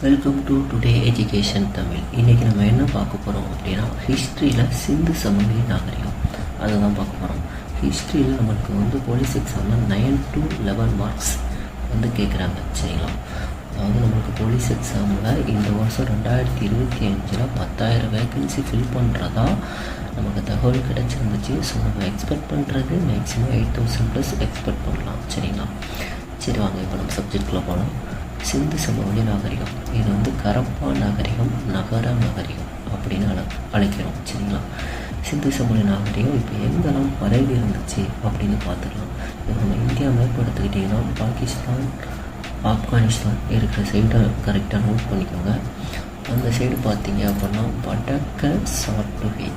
Welcome to today education Tamil இன்றைக்கி நம்ம என்ன பார்க்க போகிறோம் அப்படின்னா ஹிஸ்ட்ரியில் சிந்து சமவெளி நாகரிகம். அதை தான் பார்க்க போகிறோம் ஹிஸ்ட்ரியில் நம்மளுக்கு வந்து போலீஸ் எக்ஸாமில் நைன் டு லெவன் மார்க்ஸ் வந்து கேட்குறாங்க சரிங்களா? அதாவது நம்மளுக்கு போலீஸ் எக்ஸாமில் இந்த வருஷம் ரெண்டாயிரத்தி இருபத்தி அஞ்சில் பத்தாயிரம் வேகன்சி ஃபில் பண்ணுறதா நமக்கு தகவல் கிடச்சிருந்துச்சு. ஸோ நம்ம எக்ஸ்பெக்ட் பண்ணுறது maximum eight thousand plus expect பண்ணலாம். சரிங்களா? சரி வாங்க இப்போ நம்ம சப்ஜெக்டில் போகலாம் சிந்து சமவெளி நாகரிகம். இது வந்து கரப்பா நாகரிகம் நகர நாகரிகம் அப்படின்னு அழ அழைக்கிறோம். சரிங்களா? சிந்து சமவெளி நாகரிகம் இப்போ எங்கெல்லாம் பரவி இருந்துச்சு அப்படின்னு பார்த்துக்கலாம். இப்போ நம்ம இந்தியா மேப் எடுத்துக்கிட்டிங்கன்னா பாகிஸ்தான் ஆப்கானிஸ்தான் இருக்கிற சைடை கரெக்டாக நோட் பண்ணிக்கோங்க. அந்த சைடு பார்த்தீங்க அப்படின்னா வடக்க சாட்டுகை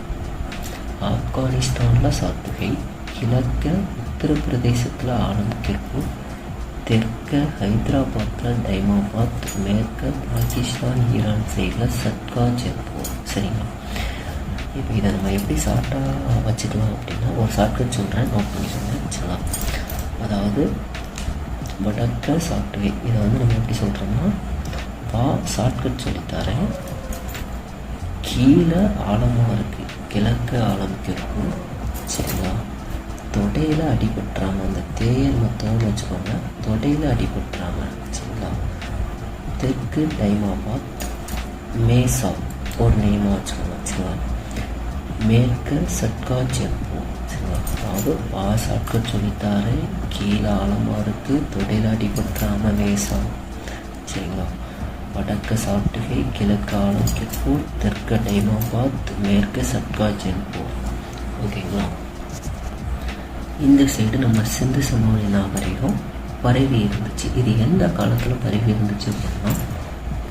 ஆப்கானிஸ்தானில் சாட்டுகை கிழக்க உத்தரப்பிரதேசத்தில் ஆலம்கீர்பூர் தெற்கு ஹைதராபாத்தில் தைமாபாத் மேற்கு பாகிஸ்தான் ஈரான் சைடில் சத்கா ஜெய்ப்பூர். சரிங்களா? இப்போ இதை நம்ம எப்படி ஷார்ட்டாக வச்சுக்கலாம் அப்படின்னா ஒரு ஷார்ட்கட் சொல்கிறேன் நோட் பண்ணி சொல்கிறேன் வச்சுக்கலாம். அதாவது வடக்க சாஃப்ட்வே இதை வந்து நம்ம எப்படி சொல்கிறோம்னா வா ஷார்ட்கட் சொல்லித்தரேன் கீழே ஆழமாக இருக்குது கிழக்கு ஆழமுக்கு இருக்கும். சரிங்களா? தொடையில் அடிபட்டுறாமல் அந்த தேயல் மொத்தம்னு வச்சுக்கோங்க. தொடையில் அடிபட்டுறாமல் சரிங்களா தெற்கு டைமாபாத் மேசா ஒரு நேமாக வச்சுக்கோங்க சரிங்களா மேற்கு சட்கா ஜெப்பூ சரிங்களா அதாவது பா சொல்லித்தாரு கீழே ஆழமாக இருக்குது தொடையில் அடிபட்டுறாமல் மேசா. சரிங்களா? வடக்கு சாட்டுகை கிழக்கு ஆலம்கீர்பூர் தெற்கு டைமாபாத் மேற்கு சட்கா ஜென்பூர் இந்த சைடு நம்ம சிந்து சமவெளி நாகரிகம் பரவி இருந்துச்சு. இது எந்த காலத்தில் பரவி இருந்துச்சு அப்படின்னா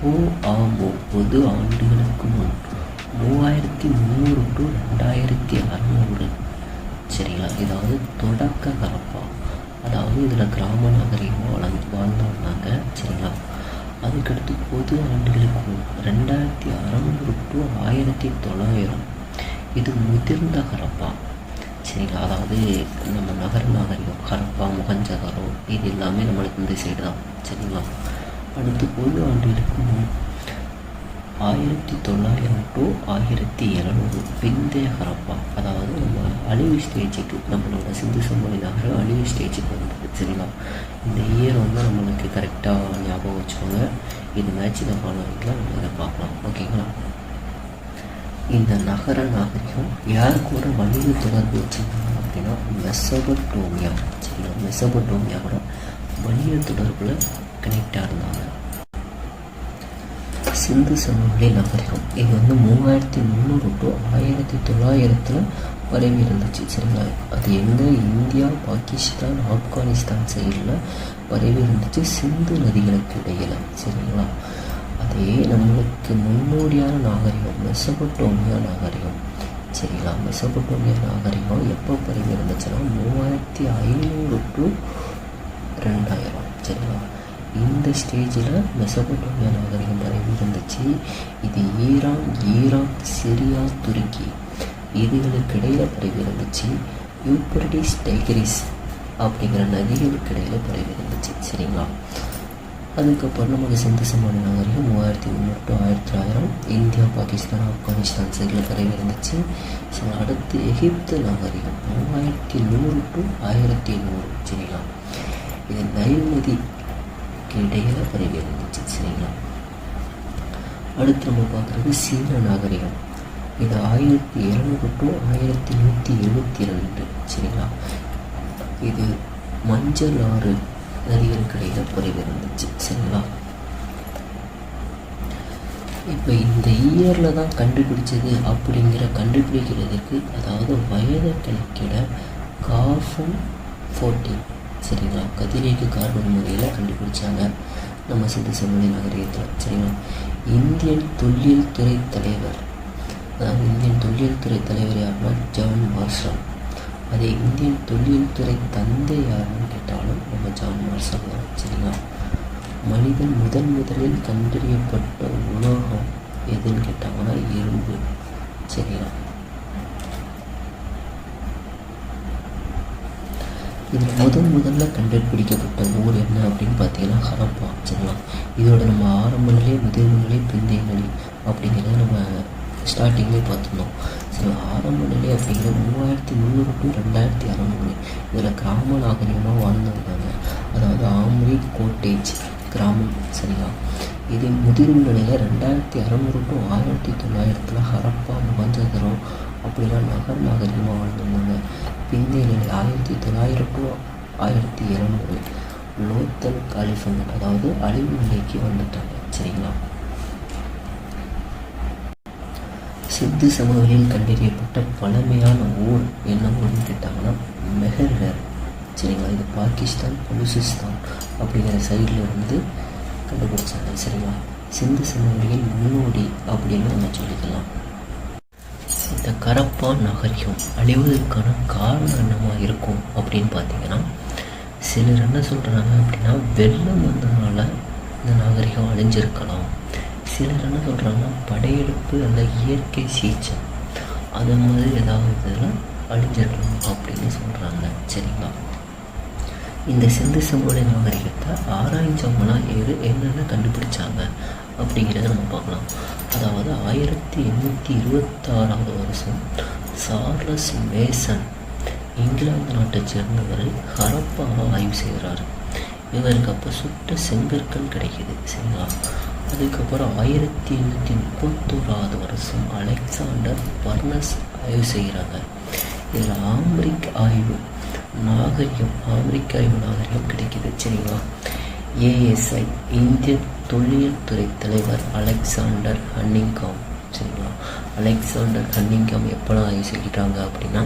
பூ ஆமோ பொது ஆண்டுகளுக்கு முன். மூவாயிரத்தி முந்நூறு டு ரெண்டாயிரத்தி அறநூறு. சரிங்களா? இதாவது தொடக்க கலப்பா. அதாவது இதில் கிராம நாகரிகம் வளர்ந்து வாழ்ந்து சரிங்களா? அதுக்கடுத்து பொது ஆண்டுகளுக்கு முன் ரெண்டாயிரத்தி அறநூறு டு ஆயிரத்தி தொள்ளாயிரம். இது முதிர்ந்த கலப்பா. சரிங்களா அதாவது நம்ம நகர நாகரிகம் ஹரப்பா முகஞ்சகரோ இது எல்லாமே நம்மளுக்கு இந்த சைடு தான் சரிங்களா? அடுத்து பொது ஆண்டு முன் ஆயிரத்தி தொள்ளாயிரம் டு ஆயிரத்தி எழுநூறு பிந்தைய ஹரப்பா அதாவது நம்ம அழிவு ஸ்டேஜுக்கு நம்மளோட சிந்து சமவெளி நகரம் அழிவு ஸ்டேஜுக்கு வந்தது. சரிங்களா? இந்த இயர் வந்து நம்மளுக்கு கரெக்டாக ஞாபகம் வச்சுக்கோங்க. இது மேட்ச் த ஃபாலோவிங்கில் நம்ம இதை பார்க்கலாம். ஓகேங்களா இந்த நகர நாகரிகம் யாருக்கூட கூட வணிக தொடர்பு வச்சுருந்தாங்க அப்படின்னா மெசபட்டோமியா சரிங்களா? மெசபட்டோமியா கூட வணிக தொடர்பில் கனெக்டாக இருந்தாங்க. சிந்து சமவெளி நாகரிகம் இது வந்து மூவாயிரத்தி முந்நூறு டு ஆயிரத்தி தொள்ளாயிரத்தில் பரவி இருந்துச்சு. சரிங்களா? அது எங்கே? இந்தியா பாகிஸ்தான் ஆப்கானிஸ்தான் சைடில் பரவி இருந்துச்சு. சிந்து நதிகளுக்கு இடையில். சரிங்களா? அதே நம்மளுக்கு முன்னோடியான நாகரிகம் மெசபட்டோமியா நாகரிகம். சரிங்களா? மெசபட்டோமியா நாகரிகம் எப்போ பரவி இருந்துச்சுன்னா மூவாயிரத்தி ஐநூறு டு ரெண்டாயிரம் சரிங்களா? இந்த ஸ்டேஜில் மெசபட்டோமியா நாகரிகம் பரவி இருந்துச்சு இது ஈரான் ஈராக் சிரியா துருக்கி இதுகளுக்கு இடையில் பரவி இருந்துச்சு யூப்ரடிஸ் டைகிரிஸ் அப்படிங்கிற நதிகளுக்கு இடையில் பரவி இருந்துச்சு சரிங்களா? அதுக்கப்புறம் நமக்கு சிந்து சமவெளி நாகரிகம் மூவாயிரத்தி முந்நூறு டு ஆயிரத்தி தொள்ளாயிரம் இந்தியா பாகிஸ்தான் ஆப்கானிஸ்தான் சைடில் பரவி இருந்துச்சு ஸோ அடுத்து எகிப்து நாகரிகம் மூவாயிரத்தி நூறு டு ஆயிரத்தி நூறு சரிங்களா இது நைல் நதிக்கு இடையில் பரவி இருந்துச்சு சரிங்களா அடுத்து நம்ம பார்க்குறது சீன நாகரிகம் இது ஆயிரத்தி எழுநூறு டு ஆயிரத்தி நூற்றி எழுபத்தி ரெண்டு சரிங்களா இது மஞ்சள் ஆறு நதிகளுக்கு இடையில் பரவி இருந்துச்சு சரிங்களா? இப்போ இந்த இயரில் தான் கண்டுபிடிச்சது அப்படிங்கிற கண்டுபிடிக்கிறதுக்கு அதாவது வயதை கணக்கிட கார்பன் ஃபோர்டீன் சரிங்களா? கதிரேக்கு கார்பன் முறையில் கண்டுபிடிச்சாங்க நம்ம சிந்து சமவெளி நகரியத்தில் சரிங்களா? இந்தியன் தொல்லியல் துறை தலைவர் அதாவது இந்தியன் தொல்லியல் துறை தலைவர் யாருன்னா ஜான் மார்ஷல். அதே இந்தியன் தொழில்துறை துறை தந்தை யாருன்னு கேட்டாலும் நம்ம ஜான் மார்சல் தான் சரிங்களா மனிதன் முதன் முதலில் கண்டறியப்பட்ட உலோகம் எதுன்னு கேட்டாங்கன்னா இரும்பு சரிங்களா இதில் முதன் முதல்ல கண்டுபிடிக்கப்பட்ட ஊர் என்ன அப்படின்னு பார்த்தீங்கன்னா ஹரப்பா சரிங்களா? இதோட நம்ம ஆரம்ப நிலை முதிர்வு நிலை பிந்தைய நிலை அப்படிங்கிறத நம்ம ஸ்டார்டிங்லேயே பார்த்துருந்தோம் ஸோ ஆரம்ப நிலை அப்படிங்கிறது மூவாயிரத்தி முந்நூறு டு ரெண்டாயிரத்தி அறநூறு இதில் கிராம நாகரிகமாக வாழ்ந்துருந்தாங்க. அதாவது ஆம்ரி கோட்டேஜ் கிராமம் சரிங்களா இது முதிர்வு நிலையில் ரெண்டாயிரத்தி அறநூறு டு ஆயிரத்தி தொள்ளாயிரத்தில் ஹரப்பா முகஞ்சதரம் அப்படிலாம் நகர் நாகரிகமாக வாழ்ந்துருந்தாங்க. பிந்தைய நிலை ஆயிரத்தி தொள்ளாயிரம் டு ஆயிரத்தி இரநூறு லோத்தல் காலிஃபன் அதாவது அழிவு நிலைக்கு வந்துட்டாங்க. சரிங்களா? சித்து சமவெளியில் கண்டறியப்பட்ட பழமையான ஊர் என்ன ஊர்னு கேட்டாங்கன்னா மெஹர்கர் சரிங்களா? இது பாகிஸ்தான் பலுசிஸ்தான் அப்படிங்கிற சைடில் இருந்து கண்டுபிடிச்சாங்க. சரிங்களா? சிந்து சமவெளியின் முன்னோடி அப்படின்னு நம்ம சொல்லிக்கலாம். இந்த கரப்பான் நாகரிகம் அழிவதற்கான காரணம் என்னமாக இருக்கும் அப்படின்னு பார்த்தீங்கன்னா சிலர் என்ன சொல்கிறாங்க அப்படின்னா வெள்ளம் வந்ததுனால இந்த நாகரிகம் அழிஞ்சிருக்கலாம். சிலர் என்ன சொல்கிறாங்கன்னா படையெடுப்பு அந்த இயற்கை சீச்சம் அது மாதிரி ஏதாவது இதெல்லாம் அழிஞ்சிடணும் அப்படின்னு சொல்கிறாங்க சரிங்களா? இந்த சிந்து சமூக நாகரிகத்தை ஆராய்ஞ்சவங்களாம் எது என்னென்ன கண்டுபிடிச்சாங்க அப்படிங்கிறத நம்ம பார்க்கலாம். அதாவது ஆயிரத்தி எண்ணூற்றி இருபத்தாறாவது வருஷம் சார்லஸ் மேசன் இங்கிலாந்து நாட்டை சேர்ந்தவர் ஹரப்பாவை ஆய்வு செய்கிறாரு. இவருக்கு அப்போ சுட்ட செங்கற்கள் கிடைக்குது சரிங்களா? அதுக்கப்புறம் ஆயிரத்தி எண்ணூற்றி முப்பத்தோராவது வருஷம் அலெக்சாண்டர் பர்னஸ் ஆய்வு செய்கிறாங்க. இதில் ஆம்பிரிக் ஆய்வு நாகரிகம் ஆம்பிரிக் ஆய்வு நாகரிகம் கிடைக்கிது சரிங்களா? ஏஎஸ்ஐ இந்திய தொல்லியல் துறை தலைவர் அலெக்சாண்டர் ஹன்னிங்காம் சரிங்களா? அலெக்சாண்டர் ஹன்னிங்காம் எப்போலாம் ஆய்வு செய்கிறாங்க அப்படின்னா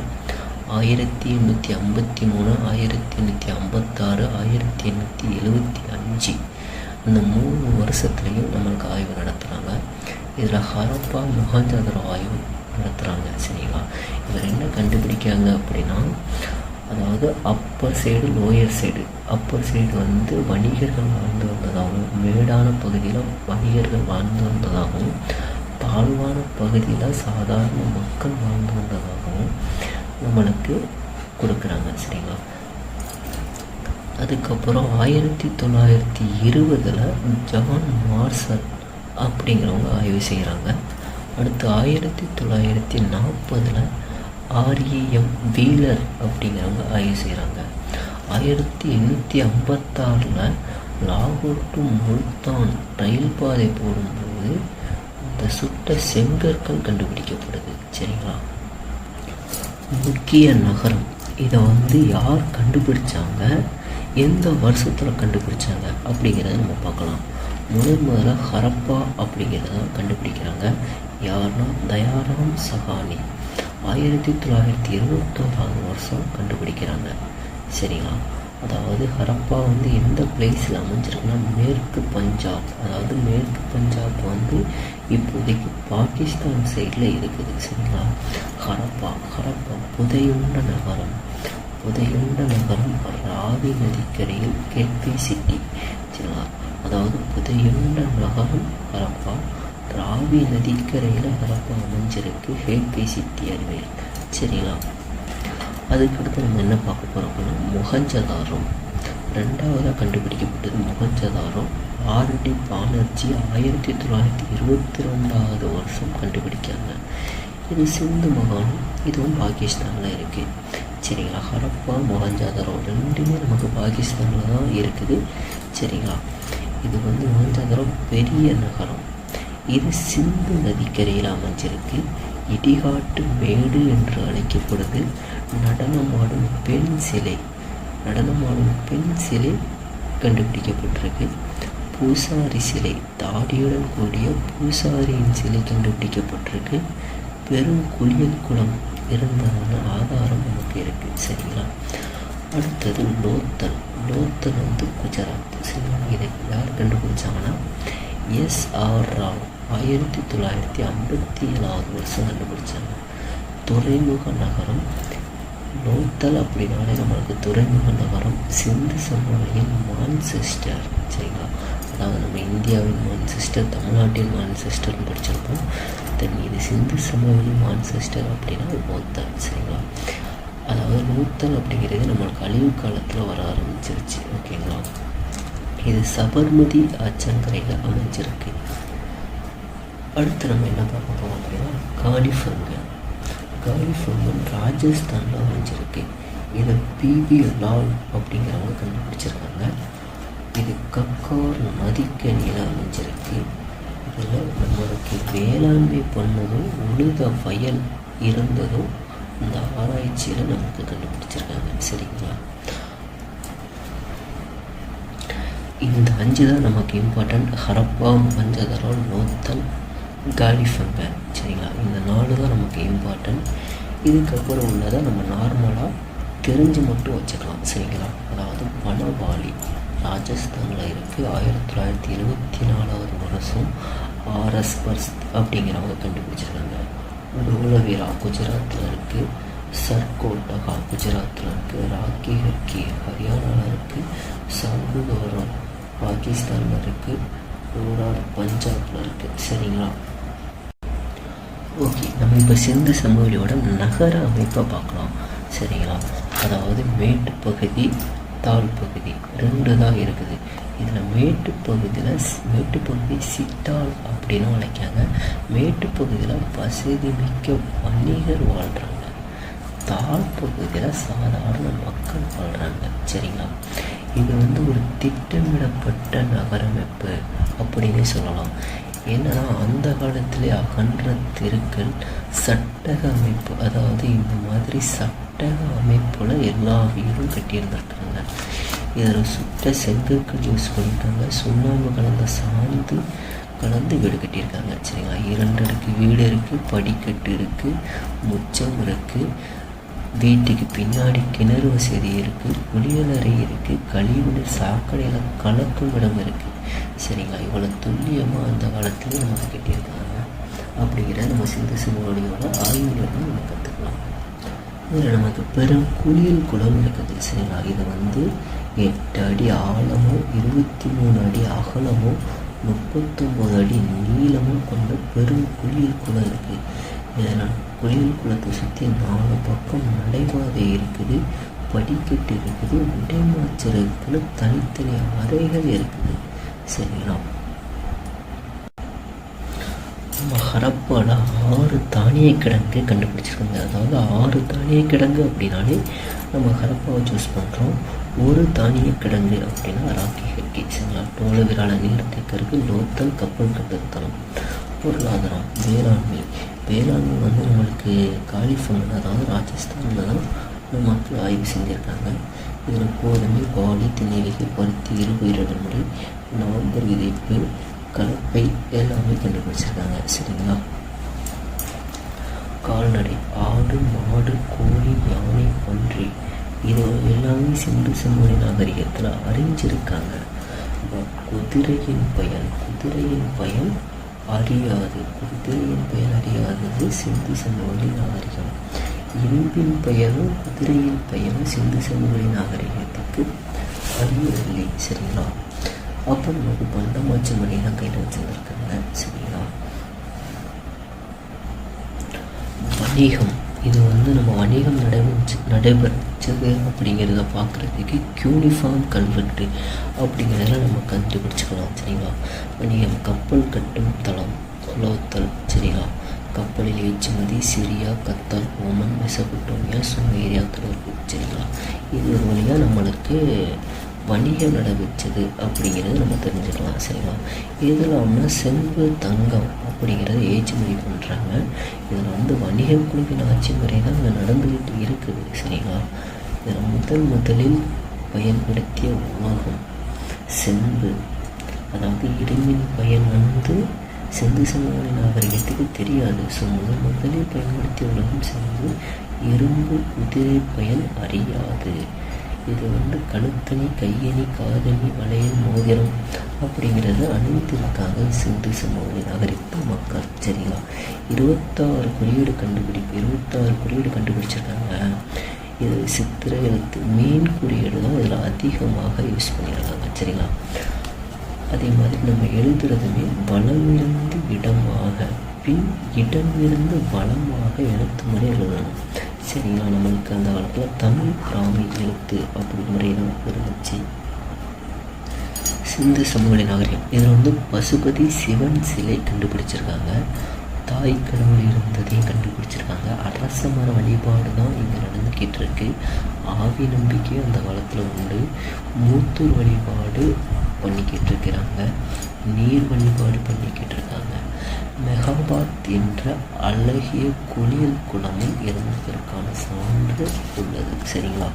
ஆயிரத்தி எண்ணூற்றி ஐம்பத்தி மூணு ஆயிரத்தி எண்ணூற்றி ஐம்பத்தாறு ஆயிரத்தி எண்ணூற்றி எழுபத்தி அஞ்சு இந்த மூணு வருஷத்துலேயும் நம்மளுக்கு ஆய்வு நடத்துகிறாங்க இதில் ஹரப்பா மொஹஞ்சதாரோ ஆய்வு நடத்துகிறாங்க சரிங்களா? இவர் என்ன கண்டுபிடிக்காங்க அப்படின்னா அதாவது upper side lower side upper side வந்து வணிகர்கள் வாழ்ந்து வந்ததாகவும் மேடான பகுதியில் வணிகர்கள் வாழ்ந்து வந்ததாகவும் தாழ்வான பகுதியில் சாதாரண மக்கள் வாழ்ந்து வந்ததாகவும் நம்மளுக்கு கொடுக்குறாங்க சரிங்களா? அதுக்கப்புறம் ஆயிரத்தி தொள்ளாயிரத்தி இருபதில் ஜான் மார்சல் அப்படிங்கிறவங்க ஆய்வு செய்கிறாங்க அடுத்து ஆயிரத்தி தொள்ளாயிரத்தி நாற்பதில் ஆர்இஎம் வீலர் அப்படிங்கிறவங்க ஆய்வு செய்கிறாங்க ஆயிரத்தி எண்ணூற்றி ஐம்பத்தாறில் லாகூர் டு முல்தான் ரயில் பாதை போடும்போது இந்த சுட்ட செங்கற்கள் கண்டுபிடிக்கப்படுது. சரிங்களா? முக்கிய நகரம். இதை வந்து யார் கண்டுபிடிச்சாங்க? எந்த வருஷத்தில் கண்டுபிடிச்சாங்க அப்படிங்கிறத நம்ம பார்க்கலாம். முதல் முதல்ல ஹரப்பா அப்படிங்கிறத கண்டுபிடிக்கிறாங்க. யாருன்னா தயாராம் சஹானி ஆயிரத்தி தொள்ளாயிரத்தி இருபத்தோராவது வருஷம் கண்டுபிடிக்கிறாங்க. சரிங்களா அதாவது ஹரப்பா வந்து எந்த பிளேஸில் அமைஞ்சிருக்குன்னா மேற்கு பஞ்சாப். அதாவது மேற்கு பஞ்சாப் வந்து இப்போதைக்கு பாகிஸ்தான் சைடில் இருக்குது. சரிங்களா? ஹரப்பா ஹரப்பா புதையுண்ட நகரம். புதையுண்ட நகரம் ராவி நதிக்கரையில் கேட்பே சிட்டி சரிங்களா அதாவது புதையுண்ட நகரம் ஹரப்பா ராவி நதிக்கரையில் ஹரப்பா அமைஞ்சிருக்கு ஹேப்பே சிட்டி அறிவியல் சரிங்களா? அதுக்கடுத்து நம்ம என்ன பார்க்க போகிறோம் அப்படின்னா முகஞ்சதாரம். ரெண்டாவதாக கண்டுபிடிக்கப்பட்டது முகஞ்சதாரம். ஆர்டி பானர்ஜி ஆயிரத்தி தொள்ளாயிரத்தி இருபத்தி ரெண்டாவது வருஷம் கண்டுபிடிக்காங்க இது சிந்து மாகாணம் இதுவும் பாகிஸ்தானில் இருக்குது சரிங்களா? ஹரப்பா மொஹஞ்சாதரம் ரெண்டுமே நமக்கு பாகிஸ்தானில் தான் இருக்குது. சரிங்களா? இது வந்து மொஹஞ்சாதரம் பெரிய நகரம். இது சிந்து நதிக்கரையில் அமைஞ்சிருக்கு. இடிகாட்டு மேடு என்று அழைக்கப்படுது. நடனமாடும் பெண் சிலை. நடனமாடும் பெண் சிலை கண்டுபிடிக்கப்பட்டிருக்கு. பூசாரி சிலை. தாடியுடன் கூடிய பூசாரியின் சிலை கண்டுபிடிக்கப்பட்டிருக்கு. பெரும் குளியல் குளம் இருந்ததான ஆதாரம் நமக்கு இருக்குது சரிங்களா? அடுத்தது லோத்தல் லோத்தல் வந்து குஜராத். சரிங்களா இதை யார் கண்டுபிடிச்சாங்கன்னா எஸ் ஆர் ராவ் ஆயிரத்தி தொள்ளாயிரத்தி ஐம்பத்தி ஏழாவது வருஷம் கண்டுபிடிச்சாங்க. துறைமுக நகரம் லோத்தல் அப்படின்னாலே நம்மளுக்கு துறைமுக நகரம் சிந்து சமவெளியின் மான்செஸ்டர். சரிங்களா? அதாவது நம்ம இந்தியாவின் மான்செஸ்டர் தமிழ்நாட்டின் மான்செஸ்டர்னு படிச்சிருப்போம். தென் இது சிந்து சமவெளி மான்செஸ்டர் அப்படின்னா லோத்தல் சரிங்களா? அதாவது நூத்தன் அப்படிங்கிறது நம்மளுக்கு அழிவு காலத்தில் வர ஆரம்பிச்சிருச்சு ஓகேங்களா? இது சபர்மதி ஆற்றங்கரையில் அமைஞ்சிருக்கு. அடுத்து நம்ம என்ன பார்க்க போகிறோம் அப்படின்னா காலிஃபங்கன் காலிஃபங்கன் ராஜஸ்தானில் அமைஞ்சிருக்கு. இதை பிபி லால் அப்படிங்கிறவங்க கண்டுபிடிச்சிருக்காங்க. இது கக்கார் நதிக்கணியில் அமைஞ்சிருக்கு. இதில் நம்மளுக்கு வேளாண்மை பண்ணதும் உழுத வயல் இருந்ததும் இந்த ஆராய்ச்சியில் நமக்கு கண்டுபிடிச்சிருக்காங்க. சரிங்களா? இந்த அஞ்சு தான் நமக்கு இம்பார்ட்டண்ட் ஹரப்பா மஞ்சதரம் நோத்தல் காலிஃபம்பேர் சரிங்களா? இந்த நாலு தான் நமக்கு இம்பார்ட்டண்ட் இதுக்கப்புறம் உள்ளதை நம்ம நார்மலாக தெரிஞ்சு மட்டும் வச்சுக்கலாம். சரிங்களா? அதாவது பனவாலி ராஜஸ்தானில் இருக்குது ஆயிரத்தி தொள்ளாயிரத்தி எழுபத்தி நாலாவது வருஷம் ஆர்எஸ் பர்ஸ் அப்படிங்கிறவங்க கண்டுபிடிச்சிருக்காங்க. டோலவீரா குஜராத்தில் இருக்குது சர்கோட்டகா குஜராத்தில் இருக்குது ராக்கி ஹக்கி ஹரியானாவில் இருக்குது சாகுதோரம் பாகிஸ்தானில் இருக்குது ரூரார் பஞ்சாபில் இருக்குது சரிங்களா? ஓகே நம்ம இப்போ சிந்து சமவெளியோட நகர அமைப்பை பார்க்கலாம். சரிங்களா? அதாவது மேட்டு பகுதி தாழ் பகுதி ரெண்டு தான் இருக்குது. இதில் மேட்டு பகுதியில் மேட்டு பகுதி சிட்டால் அப்படின்னு அழைக்காங்க மேட்டு பகுதியில் வசதி மிக்க வணிகர் வாழ்கிறாங்க தாழ் பகுதியில் சாதாரண மக்கள் வாழ்கிறாங்க சரிங்களா? இது வந்து ஒரு திட்டமிடப்பட்ட நகரமைப்பு அப்படின்னு சொல்லலாம். ஏன்னா அந்த காலத்திலே அகன்ற தெருக்கள் சட்டக அமைப்பு அதாவது இந்த மாதிரி சட்டக அமைப்பில் எல்லா வீடும் கட்டியிருந்துருக்காங்க. இதில் சுட்ட செங்கற்கள் யூஸ் பண்ணியிருக்காங்க. சுண்ணாம்பு கலந்த சாந்து கலந்து வீடு கட்டியிருக்காங்க. சரிங்களா? இரண்டு அடுக்கு வீடு இருக்குது படிக்கட்டு இருக்குது முச்சம் இருக்குது வீட்டுக்கு பின்னாடி கிணறு வசதி இருக்குது குளியலறை இருக்குது கழிவுநீர் சாக்கடையில் கலக்கும் இடம் இருக்குது சரிங்களா? இவ்வளோ துல்லியமாக அந்த காலத்தில் நமக்கு கட்டியிருக்காங்க. அப்படிங்கிற நம்ம சிந்து சமூகோட ஆய்வுலேருந்து நம்ம கற்றுக்கலாம் இதில் நமக்கு பெரும் குளியல் குளம் இருக்குது. சரிங்களா? இது வந்து எட்டு அடி ஆழமும் இருபத்தி மூணு அடி அகலமும் முப்பத்தொம்போது அடி நீளமும் கொண்ட பெரும் குளியல் குளம் இருக்குது இதனால் குளியல் குளத்தை சுற்றி நாலு பக்கம் நடைபாதை இருக்குது. படிக்கட்டு இருக்குது. உடைமாச்சர்களுக்கு தனித்தனி அறைகள் இருக்குது. சரிங்களா நம்ம ஹரப்பாவில் ஆறு தானிய கிடங்கு கண்டுபிடிச்சிருக்காங்க அதாவது ஆறு தானிய கிடங்கு அப்படின்னாலே நம்ம ஹரப்பாவை சூஸ் பண்ணுறோம் ஒரு தானிய கிடங்கு அப்படின்னா ராக்கி ஹெக்கி சரிங்களா? டோலவிரால நீர்த்தேக்கருக்கு லோத்தல் கப்பல் கட்டுத்தளம் பொருளாதாரம் வேளாண்மை. வேளாண்மை வந்து நம்மளுக்கு காலிஃபங்கன் அதாவது ராஜஸ்தானில் தான் நமக்கு ஆய்வு செஞ்சுருக்காங்க. இதில் கோதுமை பாலி திணைவிகை பருத்தி இருபயிரிட முறை நவம்பர் விதிப்பு கலப்பை எல்லாமே கண்டுபிடிச்சிருக்காங்க சரிங்களா? கால்நடை ஆடு மாடு கோழி யானை பன்றி இது எல்லாமே சிந்து சமூக நாகரிகத்தில் அறிஞ்சிருக்காங்க. குதிரையின் பயன் குதிரையின் பயன் அறியாது. குதிரையின் பயன் அறியாதது சிந்து சமவெளி நாகரிகம். இரும்பின் பயனும் குதிரையின் பயனும் சிந்து சமவெளி நாகரிகத்துக்கு அறியவில்லை சரிங்களா? அப்போ நமக்கு பண்டமாச்சி மணியெல்லாம் கையில் வச்சுருந்துருக்காங்க சரிங்களா வணிகம். இது வந்து நம்ம வணிகம் நடைபெற்று நடைபெற்றது அப்படிங்கிறத பார்க்குறதுக்கு யூனிஃபார்ம் கல்வெட்டு அப்படிங்கிறத நம்ம கண்டுபிடிச்சிக்கலாம் சரிங்களா? வணிகம் கப்பல் கட்டும் தளம் குலோத்தல் சரிங்களா கப்பலில் ஏற்றுமதி Syria Qatar Oman Mesopotamia Sumeria தொடர்பு சரிங்களா? இது வழியாக நம்மளுக்கு வணிகம் நடைபெற்றது அப்படிங்கிறது நம்ம தெரிஞ்சுக்கலாம் சரிங்களா இதில் செம்பு தங்கம் அப்படிங்கிறத ஏற்றுமதி பண்ணுறாங்க இதில் வந்து வணிகம் குழுவின் ஆட்சி முறை தான் இங்கே நடந்துக்கிட்டு இருக்குது சரிங்களா? இதில் முதல் முதலில் பயன்படுத்திய உலகம் செம்பு. அதாவது இரும்பின் பயன் வந்து செந்து சமூக நாகரிகத்துக்கு தெரியாது. ஸோ முதல் முதலில் பயன்படுத்திய உலகம் செம்பு இரும்பு குதிரை பயன் அறியாது. இது வந்து கழுத்தணி கையணி காதணி வளையல் மோதிரம் அப்படிங்கிறது அணிந்திருக்காங்க சிந்து சமூக நகரிப்பு மக்கள். சரிங்களா? இருபத்தாறு குறியீடு கண்டுபிடிப்பு இருபத்தாறு குறியீடு கண்டுபிடிச்சிருக்காங்க. இது சித்திர எழுத்து மீன் குறியீடு தான் இதில் அதிகமாக யூஸ் பண்ணியிருக்காங்க. சரிங்களா? அதே மாதிரி நம்ம எழுதுறதுமே வளமிருந்து இடமாக பின் இடமிருந்து வளமாக எழுத்து முறை எழுதணும். சரிங்களா நம்மளுக்கு அந்த காலத்தில் தமிழ் பிராமி எழுத்து அப்படி முறையில் இருந்துச்சு. சிந்து சமவெளி நாகரிகம். இதில் வந்து பசுபதி சிவன் சிலை கண்டுபிடிச்சிருக்காங்க. தாய் கடவுள் இருந்ததையும் கண்டுபிடிச்சிருக்காங்க. அரச மர வழிபாடு தான் இங்கே நடந்துக்கிட்டு இருக்கு ஆவி நம்பிக்கையும் அந்த காலத்தில் உண்டு. மூத்தூர் வழிபாடு பண்ணிக்கிட்டு இருக்கிறாங்க நீர் வழிபாடு பண்ணிக்கிட்டு இருக்காங்க மெகாபாத் என்ற அழகிய குளியல் குளமும் இருந்ததற்கான சான்று உள்ளது. சரிங்களா?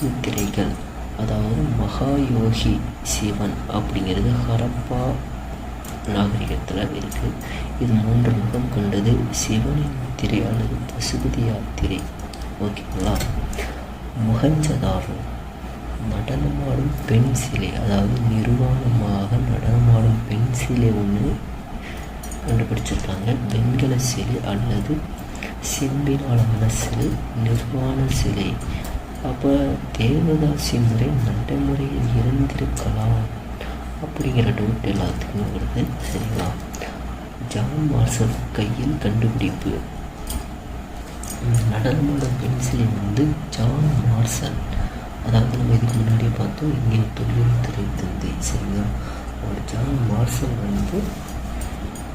முத்திரைகள். அதாவது மகாயோகி சிவன் அப்படிங்கிறது ஹரப்பா நாகரிகத்தில் இருக்குது இது மூன்று முகம் கொண்டது சிவனின் முத்திரை அல்லது பசுபதி யாத்திரை ஓகேங்களா? மொஹஞ்சதாரோ நடனமாடும் பெண் சிலை. அதாவது நிர்வாணமாக நடனமாடும் பெண் சிலை ஒன்று கண்டுபிடிச்சிருக்காங்க. வெண்கல சிலை அல்லது செம்பினாலான சிலை நிர்வாண சிலை. அப்போ தேவதாசி முறை நடைமுறையில் இருந்திருக்கலாம். அப்படிங்கிற டவுட் எல்லாத்துக்கும் வருது. சரிங்களா? ஜான் மார்சல் கையில் கண்டுபிடிப்பு. நடனமான பென்சிலின் வந்து ஜான் மார்சல். அதாவது நம்ம இதுக்கு முன்னாடியே பார்த்தோம் இங்கே தொழில் துறை தந்தை சரிங்களா? அவர் ஜான் மார்சல் வந்து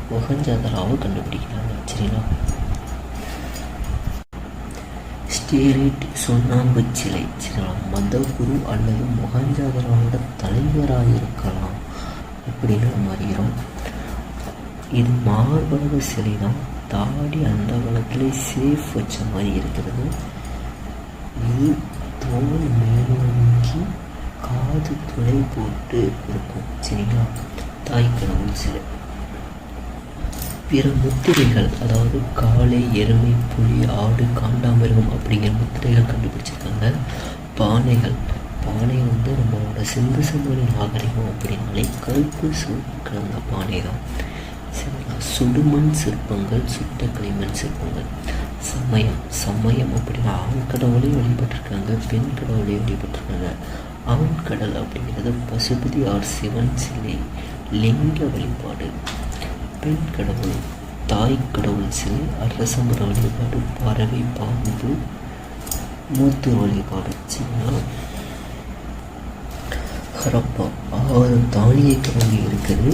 மொஹஞ்சதாராவை கண்டுபிடிக்கிறாங்க சரிங்களா? ஸ்டேரிட் சுண்ணாம்பு சிலை சரிங்களா? மதகுரு அல்லது மொஹஞ்சதாராவோட தலைவராக இருக்கலாம் அப்படின்னு நம்ம அறிகிறோம் இது மார்பக சிலை தான் தாடி அந்த காலத்திலே சேஃப் வச்ச மாதிரி இருக்கிறது. இது தோல் மேலோங்கி காது துளை போட்டு இருக்கும் சரிங்களா? தாய் கடவுள் சிலை. பிற முத்திரைகள் அதாவது காளை எருமை புலி ஆடு காண்டாமிருகம் அப்படிங்கிற முத்திரைகள் கண்டுபிடிச்சிருக்காங்க. பானைகள். பானை வந்து நம்மளோட சிந்து சமூக நாகரிகம் அப்படின்னாலே கருப்பு சிவப்பு கலந்த பானை தான். சரிங்களா? சுடுமண் சிற்பங்கள் சுட்ட களிமண் சிற்பங்கள். சமயம். சமயம் அப்படின்னா ஆண் கடவுளையும் வழிபட்டிருக்காங்க பெண் கடவுளையும் வழிபட்டிருக்காங்க. ஆண் கடல் அப்படிங்கிறது பசுபதி ஆர் சிவன் சிலை லிங்க வழிபாடு. பெண் கடவுள் தாய் கடவுள் சிலை அரசமர வழிபாடு பறவை பாம்பு மூத்தூர் வழிபாடு சின்ன ஹரப்பா. ஆறு தானிய கிழங்கு இருக்குது.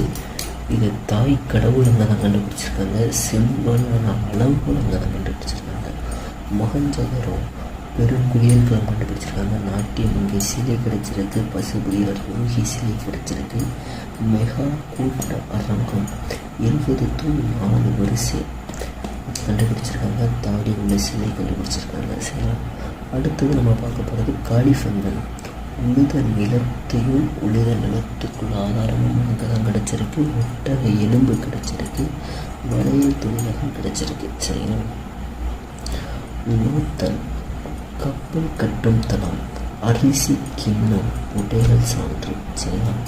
இது தாய் கடவுள் அங்கே தான் கண்டுபிடிச்சிருக்காங்க. சிம்பிளான அளவுகள் அங்கே தான் கண்டுபிடிச்சிருக்காங்க. மொஹஞ்சதரோ படம் கண்டுபிடிச்சிருக்காங்க நாட்டியம் இங்கே சிலை கிடைச்சிருக்கு பசுபுலியார் யோகி சிலை கிடைச்சிருக்கு. மெகா கூட்ட அரங்கம். இருபது தூள் நாலு வரிசை கண்டுபிடிச்சிருக்காங்க. தாடி உள்ள சிலை கண்டுபிடிச்சிருக்காங்க. சரியா அடுத்தது நம்ம பார்க்க போகிறது காலிஃபங்கல் உழுத நிலத்தையும் உழுத நிலத்துக்குள்ள ஆதாரமும் அங்கே தான் கிடச்சிருக்கு. ஒட்டக எலும்பு கிடச்சிருக்கு. வளையல் தொழிலகம் கிடச்சிருக்கு. சரிங்களா நூத்தன் கப்பல் கட்டும் தளம் அரிசி கிண்ணம் உடைகள் சான்று செல்லம்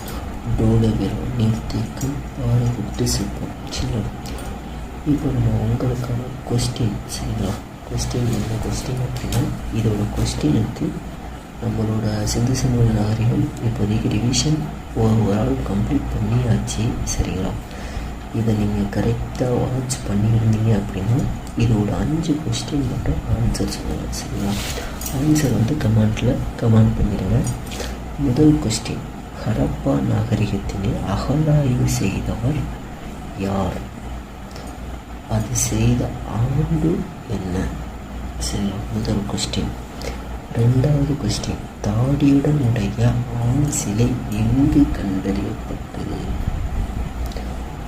டோல நீர் நீர்த்தேக்கம் பாறை விட்டு சிற்பம் சரிங்களா இப்போ நம்ம உங்களுக்கான கொஸ்டின் சரிங்களா கொஸ்டின் என்ன கொஸ்டின் அப்படின்னா இதோட கொஸ்டினுக்கு நம்மளோட சிந்து சமூக நாகரிகம் இப்போதைக்கு ரிவிஷன் ஓவரால் கம்ப்ளீட் பண்ணியாச்சு சரிங்களா? இதை நீங்கள் கரெக்டாக வாட்ச் பண்ணியிருந்தீங்க அப்படின்னா இதோட அஞ்சு கொஸ்டின் மட்டும் ஆன்சர் சொல்லுங்கள் சரிங்களா? ஆன்சர் வந்து கமெண்ட்டில் கமெண்ட் பண்ணிடுங்க. முதல் கொஸ்டின் ஹரப்பா நாகரிகத்தினை அகலாய்வு செய்தவர் யார்? அது செய்த ஆண்டு என்ன? சரி முதல் கொஸ்டின் ரெண்டாவது கொஸ்டின் தாடியுடன் உடைய ஆண் சிலை எங்கு கண்டறியப்பட்டது?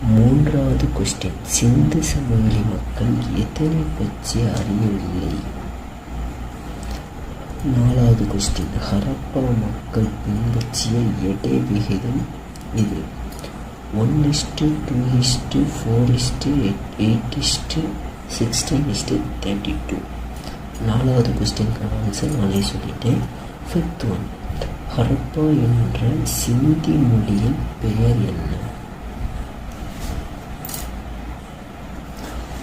மூன்றாவது கொஸ்டின் சிந்து சமவெளி மக்கள் எதனை பற்றி அறியவில்லை? நாலாவது கொஸ்டின் ஹரப்பா மக்கள் பின்பற்றிய எடை விகிதம் இது. One is to two is to four is to eight is to sixteen is to thirty two. நாலாவது கொஸ்டினுக்கான ஆன்சர் நானே சொல்லிட்டேன். ஃபிஃப்த் ஒன் ஹரப்பா என்ற சிந்தி மொழியின் பெயர் என்ன?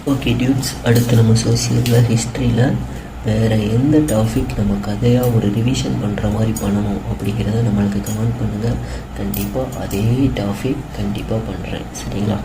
ஓகே டியூட்ஸ் அடுத்து நம்ம சோசியலில் ஹிஸ்ட்ரியில் வேறு எந்த டாபிக் நம்ம கதையாக ஒரு ரிவிஷன் பண்ணுற மாதிரி பண்ணணும் அப்படிங்கிறத நம்மளுக்கு கமெண்ட் பண்ணுங்கள் கண்டிப்பாக அதே டாபிக் கண்டிப்பாக பண்ணுறேன் சரிங்களா?